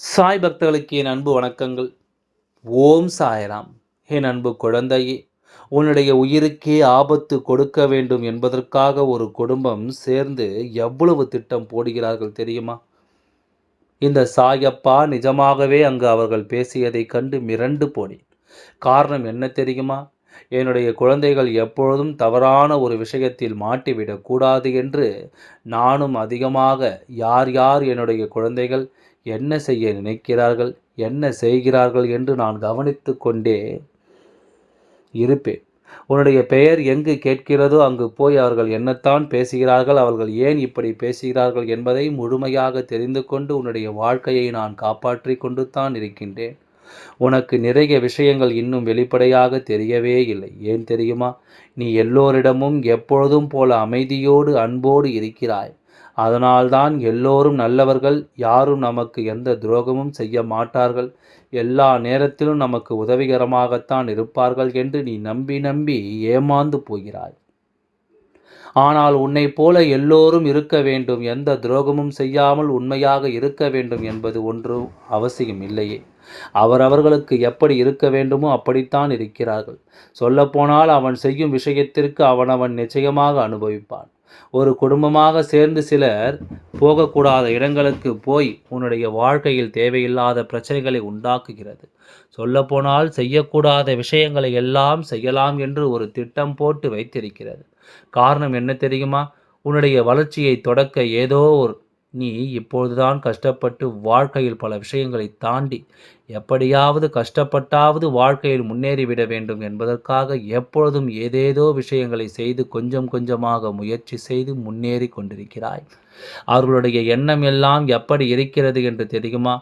சாய் பக்தர்களுக்கு என் அன்பு வணக்கங்கள். ஓம் சாயராம். என் அன்பு குழந்தையே உன்னுடைய உயிருக்கே ஆபத்து கொடுக்க வேண்டும் என்பதற்காக ஒரு குடும்பம் சேர்ந்து எவ்வளவு திட்டம் போடுகிறார்கள் தெரியுமா? இந்த சாயப்பா நிஜமாகவே அங்கு அவர்கள் பேசியதை கண்டு மிரண்டு போனேன். காரணம் என்ன தெரியுமா? என்னுடைய குழந்தைகள் எப்பொழுதும் தவறான ஒரு விஷயத்தில் மாட்டிவிடக்கூடாது என்று நானும் அதிகமாக யார் யார் என்னுடைய குழந்தைகள் என்ன செய்ய நினைக்கிறார்கள் என்ன செய்கிறார்கள் என்று நான் கவனித்து கொண்டே இருப்பேன். உன்னுடைய பெயர் எங்கு கேட்கிறதோ அங்கு போய் அவர்கள் என்னத்தான் பேசுகிறார்கள் அவர்கள் ஏன் இப்படி பேசுகிறார்கள் என்பதை முழுமையாக தெரிந்து கொண்டு உன்னுடைய வாழ்க்கையை நான் காப்பாற்றி கொண்டு தான் இருக்கின்றேன். உனக்கு நிறைய விஷயங்கள் இன்னும் வெளிப்படையாக தெரியவே இல்லை. ஏன் தெரியுமா? நீ எல்லோரிடமும் எப்பொழுதும் போல அமைதியோடு அன்போடு இருக்கிறாய். அதனால்தான் எல்லோரும் நல்லவர்கள் யாரும் நமக்கு எந்த துரோகமும் செய்ய மாட்டார்கள். எல்லா நேரத்திலும் நமக்கு உதவிகரமாகத்தான் இருப்பார்கள் என்று நீ நம்பி நம்பி ஏமாந்து போகிறாய். ஆனால் உன்னை போல எல்லோரும் இருக்க வேண்டும். எந்த துரோகமும் செய்யாமல் உண்மையாக இருக்க வேண்டும் என்பது ஒன்று அவசியம் இல்லையே. அவரவர்களுக்கு எப்படி இருக்க வேண்டுமோ அப்படித்தான் இருக்கிறார்கள். சொல்லப்போனால் அவன் செய்யும் விஷயத்திற்கு அவனவன் நிச்சயமாக அனுபவிப்பான். ஒரு குடும்பமாக சேர்ந்து சிலர் போகக்கூடாத இடங்களுக்கு போய் உன்னுடைய வாழ்க்கையில் தேவையில்லாத பிரச்சனைகளை உண்டாக்குகிறது. சொல்லப்போனால் செய்யக்கூடாத விஷயங்களை எல்லாம் செய்யலாம் என்று ஒரு திட்டம் போட்டு வைத்திருக்கிறது. காரணம் என்ன தெரியுமா? உன்னுடைய வளர்ச்சியை தொடக்க ஏதோ ஒரு நீ இப்பொழுதுதான் கஷ்டப்பட்டு வாழ்க்கையில் பல விஷயங்களை தாண்டி எப்படியாவது கஷ்டப்பட்டாவது வாழ்க்கையில் முன்னேறிவிட வேண்டும் என்பதற்காக எப்பொழுதும் ஏதேதோ விஷயங்களை செய்து கொஞ்சம் கொஞ்சமாக முயற்சி செய்து முன்னேறி கொண்டிருக்கிறாய். அவர்களுடைய எண்ணம் எல்லாம் எப்படி இருக்கிறது என்று தெரியுமா?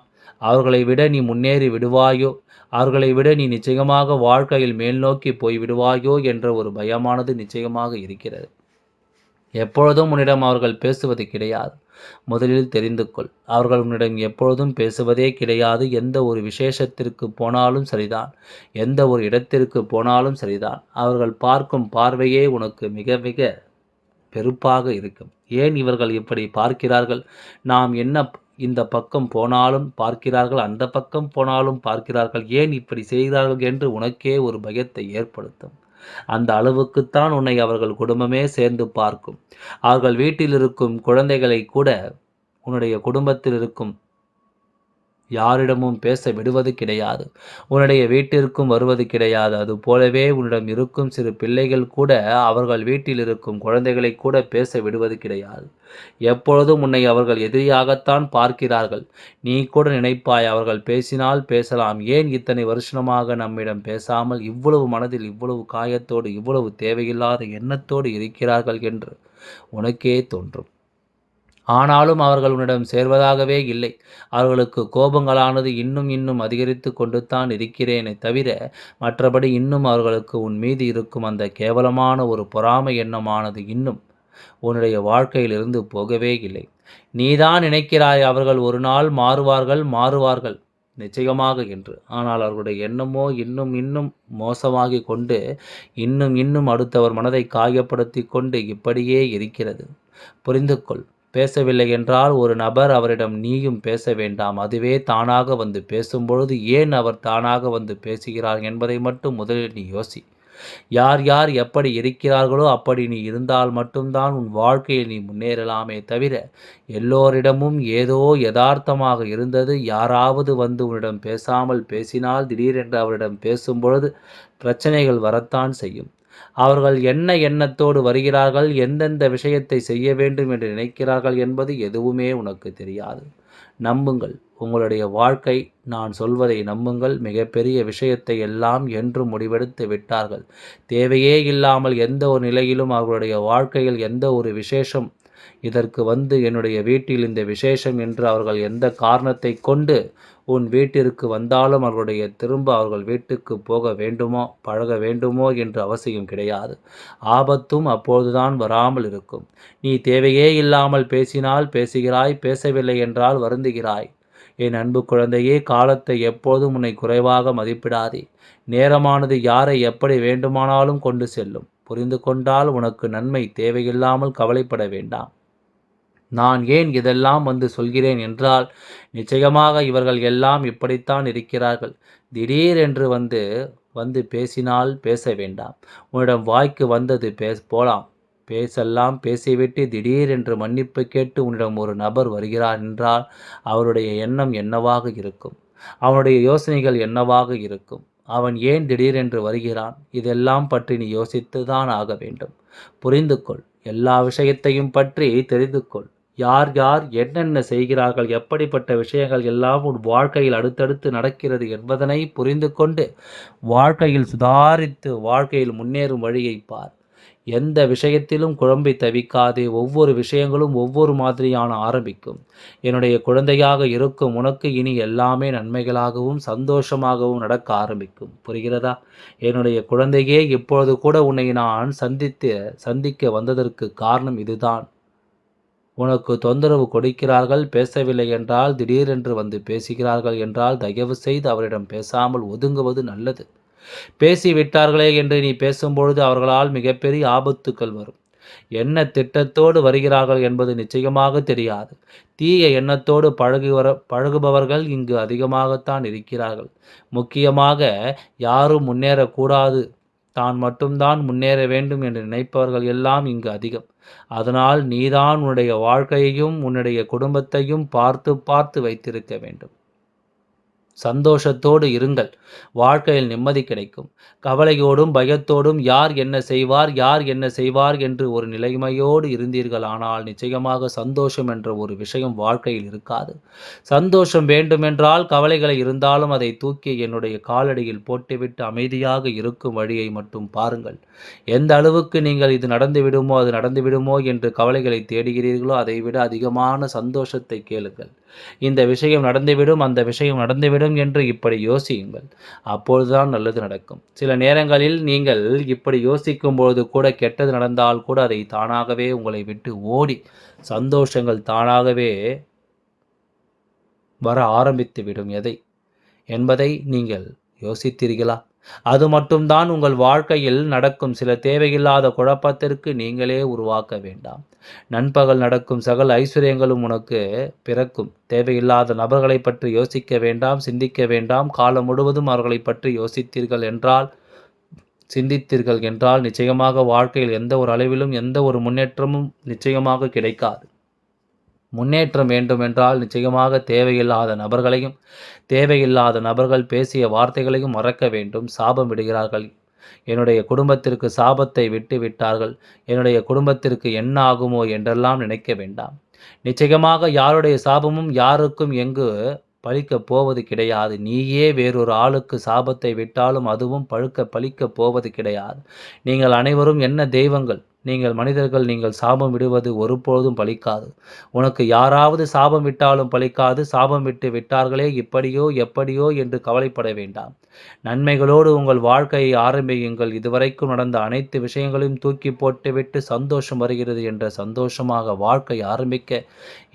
அவர்களை விட நீ முன்னேறி விடுவாயோ? அவர்களை விட நீ நிச்சயமாக வாழ்க்கையில் மேல் நோக்கி போய் விடுவாயோ என்ற ஒரு பயமானது நிச்சயமாக இருக்கிறது. எப்பொழுதும் உன்னிடம் அவர்கள் பேசுவது கிடையாது. முதலில் தெரிந்து கொள். அவர்கள் உன்னிடம் எப்பொழுதும் பேசுவதே கிடையாது. எந்த ஒரு விசேஷத்திற்கு போனாலும் சரிதான். எந்த ஒரு இடத்திற்கு போனாலும் சரிதான். அவர்கள் பார்க்கும் பார்வையே உனக்கு மிக மிக பெருப்பாக இருக்கும். ஏன் இவர்கள் இப்படி பார்க்கிறார்கள்? நாம் என்ன இந்த பக்கம் போனாலும் பார்க்கிறார்கள் அந்த பக்கம் போனாலும் பார்க்கிறார்கள். ஏன் இப்படி செய்கிறார்கள் என்று உனக்கே ஒரு பயத்தை ஏற்படுத்தும். அந்த அளவுக்குத்தான் உன்னை அவர்கள் குடும்பமே சேர்ந்து பார்க்கும். அவர்கள் வீட்டில் இருக்கும் குழந்தைகளை கூட உன்னுடைய குடும்பத்தில் இருக்கும் யாரிடமும் பேச விடுவது கிடையாது. உன்னுடைய வீட்டிற்கும் வருவது கிடையாது. அது போலவே உன்னிடம் இருக்கும் சிறு பிள்ளைகள் கூட அவர்கள் வீட்டில் இருக்கும் குழந்தைகளை கூட பேச விடுவது கிடையாது. எப்பொழுதும் உன்னை அவர்கள் எதிரியாகத்தான் பார்க்கிறார்கள். நீ கூட நினைப்பாய் அவர்கள் பேசினால் பேசலாம். ஏன் இத்தனை வருஷமாக நம்மிடம் பேசாமல் இவ்வளவு மனதில் இவ்வளவு காயத்தோடு இவ்வளவு தேவையில்லாத எண்ணத்தோடு இருக்கிறார்கள் என்று உனக்கே தோன்றும். ஆனாலும் அவர்கள் உன்னிடம் சேர்வதாகவே இல்லை. அவர்களுக்கு கோபங்களானது இன்னும் இன்னும் அதிகரித்து கொண்டு தான் இருக்கிறேனே தவிர மற்றபடி இன்னும் அவர்களுக்கு உன் மீது இருக்கும் அந்த கேவலமான ஒரு பொறாமை எண்ணமானது இன்னும் உன்னுடைய வாழ்க்கையிலிருந்து போகவே இல்லை. நீதான் நினைக்கிறாய் அவர்கள் ஒரு நாள் மாறுவார்கள் மாறுவார்கள். நிச்சயமாக என்று. ஆனால் அவர்களுடைய எண்ணமோ இன்னும் இன்னும் மோசமாகி கொண்டு இன்னும் இன்னும் அடுத்தவர் மனதை காயப்படுத்தி கொண்டு இப்படியே இருக்கிறது. புரிந்து கொள் பேசவில்லை என்றால் ஒரு நபர் அவரிடம் நீயும் பேச வேண்டாம். அதுவே தானாக வந்து பேசும்பொழுது ஏன் அவர் தானாக வந்து பேசுகிறார் என்பதை மட்டும் முதலில் நீ யோசி. யார் யார் எப்படி இருக்கிறார்களோ அப்படி நீ இருந்தால் மட்டும்தான் உன் வாழ்க்கையில் நீ முன்னேறலாமே தவிர எல்லோரிடமும் ஏதோ யதார்த்தமாக இருந்தது. யாராவது வந்து உன்னிடம் பேசாமல் பேசினால் திடீரென்று அவரிடம் பேசும்பொழுது பிரச்சனைகள் வரத்தான் செய்யும். அவர்கள் என்ன எண்ணத்தோடு வருகிறார்கள் எந்தெந்த விஷயத்தை செய்ய வேண்டும் என்று நினைக்கிறார்கள் என்பது எதுவுமே உனக்கு தெரியாது. நம்புங்கள் உங்களுடைய வாழ்க்கை நான் சொல்வதை நம்புங்கள் மிகப்பெரிய விஷயத்தை எல்லாம் என்று முடிவெடுத்து விட்டார்கள். தேவையே இல்லாமல் எந்த ஒரு நிலையிலும் அவர்களுடைய வாழ்க்கையில் எந்த ஒரு விசேஷம் இதற்கு வந்து என்னுடைய வீட்டில் இந்த விசேஷம் என்று அவர்கள் எந்த காரணத்தை கொண்டு உன் வீட்டிற்கு வந்தாலும் அவர்களுடைய திரும்ப அவர்கள் வீட்டுக்கு போக வேண்டுமோ பழக வேண்டுமோ என்று அவசியம் கிடையாது. ஆபத்தும் அப்போதுதான் வராமல் இருக்கும். நீ தேவையே இல்லாமல் பேசினால் பேசுகிறாய் பேசவில்லை என்றால் வருந்துகிறாய். என் அன்பு குழந்தையே காலத்தை எப்போதும் உன்னை குறைவாக மதிப்பிடாதே. நேரமானது யாரை எப்படி வேண்டுமானாலும் கொண்டு செல்லும். புரிந்து கொண்டால் உனக்கு நன்மை தேவையில்லாமல் கவலைப்பட வேண்டாம். நான் ஏன் இதெல்லாம் வந்து சொல்கிறேன் என்றால் நிச்சயமாக இவர்கள் எல்லாம் இப்படித்தான் இருக்கிறார்கள். திடீரென்று வந்து வந்து பேசினால் பேச வேண்டாம். உன்னிடம் வாய்க்கு வந்தது பேச போலாம். பேசெல்லாம் பேசிவிட்டு திடீரென்று மன்னிப்பு கேட்டு உன்னிடம் ஒரு நபர் வருகிறார் என்றால் அவருடைய எண்ணம் என்னவாக இருக்கும்? அவனுடைய யோசனைகள் என்னவாக இருக்கும்? அவன் ஏன் திடீரென்று வருகிறான்? இதெல்லாம் பற்றி நீ யோசித்து தான் ஆக வேண்டும். புரிந்து கொள் எல்லா விஷயத்தையும் பற்றி தெரிந்து கொள் யார் யார் என்னென்ன செய்கிறார்கள் எப்படிப்பட்ட விஷயங்கள் எல்லாம் உன் வாழ்க்கையில் அடுத்தடுத்து நடக்கிறது என்பதனை புரிந்து கொண்டு வாழ்க்கையில் சுதாரித்து வாழ்க்கையில் முன்னேறும் வழியை பார். எந்த விஷயத்திலும் குழம்பை தவிக்காதே ஒவ்வொரு விஷயங்களும் ஒவ்வொரு மாதிரியான ஆரம்பிக்கும். என்னுடைய குழந்தையாக இருக்கும் உனக்கு இனி எல்லாமே நன்மைகளாகவும் சந்தோஷமாகவும் நடக்க ஆரம்பிக்கும். புரிகிறதா? என்னுடைய குழந்தையே இப்பொழுது கூட உன்னை நான் சந்தித்து சந்திக்க வந்ததற்கு காரணம் இதுதான். உனக்கு தொந்தரவு கொடுக்கிறார்கள் பேசவில்லை என்றால் திடீரென்று வந்து பேசுகிறார்கள் என்றால் தயவு செய்து அவரிடம் பேசாமல் ஒதுங்குவது நல்லது. பேசிவிட்டார்களே என்று நீ பேசும்பொழுது அவர்களால் மிகப்பெரிய ஆபத்துக்கள் வரும். என்ன திட்டத்தோடு வருகிறார்கள் என்பது நிச்சயமாக தெரியாது. தீய எண்ணத்தோடு பழகு வர பழகுபவர்கள் இங்கு அதிகமாகத்தான் இருக்கிறார்கள். முக்கியமாக யாரும் முன்னேறக்கூடாது. தான் மட்டும்தான் முன்னேற வேண்டும் என்று நினைப்பவர்கள் எல்லாம் இங்கு அதிகம். அதனால் நீதான் உன்னுடைய வாழ்க்கையையும் உன்னுடைய குடும்பத்தையும் பார்த்து பார்த்து வைத்திருக்க வேண்டும். சந்தோஷத்தோடு இருங்கள். வாழ்க்கையில் நிம்மதி கிடைக்கும். கவலையோடும் பயத்தோடும் யார் என்ன செய்வார் யார் என்ன செய்வார் என்று ஒரு நிலைமையோடு இருந்தீர்கள். ஆனால் நிச்சயமாக சந்தோஷம் என்ற ஒரு விஷயம் வாழ்க்கையில் இருக்காது. சந்தோஷம் வேண்டுமென்றால் கவலைகளை இருந்தாலும் அதை தூக்கி என்னுடைய காலடியில் போட்டுவிட்டு அமைதியாக இருக்கும் வழியை மட்டும் பாருங்கள். எந்த அளவுக்கு நீங்கள் இது நடந்துவிடுமோ அது நடந்துவிடுமோ என்று கவலைகளை தேடுகிறீர்களோ அதை விட அதிகமான சந்தோஷத்தை கேளுங்கள். இந்த விஷயம் நடந்துவிடும் அந்த விஷயம் நடந்துவிடும் என்று இப்படி யோசியுங்கள். அப்பொழுதுதான் நல்லது நடக்கும். சில நேரங்களில் நீங்கள் இப்படி யோசிக்கும் பொழுது கூட கெட்டது நடந்தால் கூட அதை தானாகவே உங்களை விட்டு ஓடி சந்தோஷங்கள் தானாகவே வர ஆரம்பித்து விடும் எதை? என்பதை நீங்கள் யோசித்தீர்களா? அது மட்டும்தான் உங்கள் வாழ்க்கையில் நடக்கும் சில தேவையில்லாத குழப்பத்திற்கு நீங்களே உருவாக்க வேண்டாம். நண்பகல் நடக்கும் சகல ஐஸ்வர்யங்களும் உனக்கு பிறக்கும். தேவையில்லாத நபர்களை பற்றி யோசிக்க வேண்டாம் சிந்திக்க வேண்டாம். காலம் முழுவதும் அவர்களை பற்றி யோசித்தீர்கள் என்றால் சிந்தித்தீர்கள் என்றால் நிச்சயமாக வாழ்க்கையில் எந்த ஒரு அளவிலும் எந்த ஒரு முன்னேற்றமும் நிச்சயமாக கிடைக்காது. முன்னேற்றம் வேண்டுமென்றால் நிச்சயமாக தேவையில்லாத நபர்களையும் தேவையில்லாத நபர்கள் பேசிய வார்த்தைகளையும் மறக்க வேண்டும். சாபம் விடுகிறார்கள். என்னுடைய குடும்பத்திற்கு சாபத்தை விட்டு விட்டார்கள். என்னுடைய குடும்பத்திற்கு என்ன ஆகுமோ என்றெல்லாம் நினைக்க வேண்டாம். நிச்சயமாக யாருடைய சாபமும் யாருக்கும் எங்கு பழிக்கப் போவது கிடையாது. நீயே வேறொரு ஆளுக்கு சாபத்தை விட்டாலும் அதுவும் பழுக்க பழிக்கப் போவது கிடையாது. நீங்கள் அனைவரும் என்ன தெய்வங்கள்? நீங்கள் மனிதர்கள் நீங்கள் சாபம் விடுவது ஒருபொழுதும் பலிக்காது. உனக்கு யாராவது சாபம் விட்டாலும் பலிக்காது. சாபம் விட்டு விட்டார்களே இப்படியோ எப்படியோ என்று கவலைப்பட வேண்டாம். நன்மைகளோடு உங்கள் வாழ்க்கையை ஆரம்பியுங்கள். இதுவரைக்கும் நடந்த அனைத்து விஷயங்களையும் தூக்கி போட்டுவிட்டு சந்தோஷம் வருகிறது என்ற சந்தோஷமாக வாழ்க்கை ஆரம்பிக்க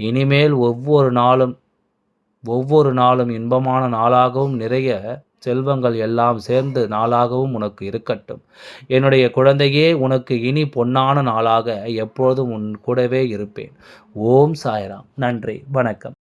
இனிமேல் ஒவ்வொரு நாளும் ஒவ்வொரு நாளும் இன்பமான நாளாகவும் நிறைய செல்வங்கள் எல்லாம் சேர்ந்து நாளாகவும் உனக்கு இருக்கட்டும். என்னுடைய குழந்தையே உனக்கு இனி பொன்னான நாளாக எப்பொழுதும் உன் கூடவே இருப்பேன். ஓம் சாய்ராம். நன்றி. வணக்கம்.